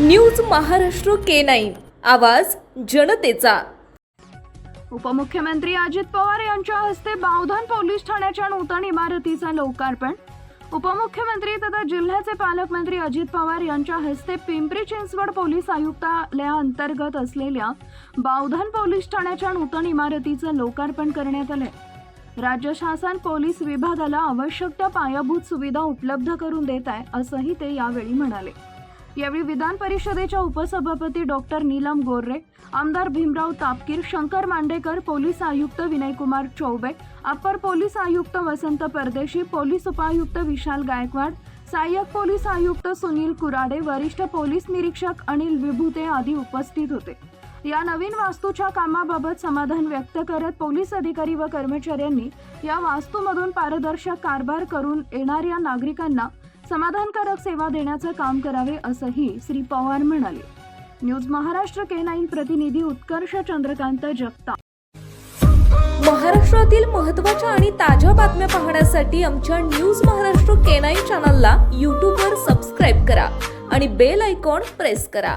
News Maharashtra K nine. आवाज जनतेचा. उपमुख्यमंत्री अजित पवार यांच्या हस्ते बावधन पोलीस ठाण्याच्या नूतन इमारतीचं लोकार्पण. उपमुख्यमंत्री तथा जिल्ह्याचे पालकमंत्री अजित पवार यांच्या हस्ते पिंपरी चिंचवड पोलीस आयुक्तालयाअंतर्गत असलेल्या बावधन पोलीस ठाण्याच्या नूतन इमारतीचं लोकार्पण करण्यात आलंय. राज्य शासन पोलीस विभागाला आवश्यक त्या पायाभूत सुविधा उपलब्ध करून देत आहे असंही ते यावेळी म्हणाले. यावेळी विधान परिषदेच्या उपसभापती डॉक्टर नीलम गोर्रे आमदार भीमराव तापकीर शंकर मांडेकर पोलीस आयुक्त विनयकुमार चौबे अप्पर पोलीस आयुक्त वसंत परदेशी पोलीस उपायुक्त विशाल गायकवाड सहाय्यक पोलीस आयुक्त सुनील कुराडे वरिष्ठ पोलीस निरीक्षक अनिल विभूते आदी उपस्थित होते. या नवीन वास्तूच्या कामाबाबत समाधान व्यक्त करत पोलीस अधिकारी व कर्मचाऱ्यांनी या वास्तूमधून पारदर्शक कारभार करून येणाऱ्या नागरिकांना समाधानकारक सेवा देण्याचं काम करावे असंही श्री पवार म्हणाले. न्यूज महाराष्ट्र के नाईन प्रतिनिधी उत्कर्ष चंद्रकांत जगताप. महाराष्ट्रातील महत्त्वाच्या आणि ताज्या बातम्या पाहण्यासाठी आमच्या न्यूज महाराष्ट्र के नाईन चॅनलला यूट्यूबवर सबस्क्राईब करा आणि बेल आयकॉन प्रेस करा.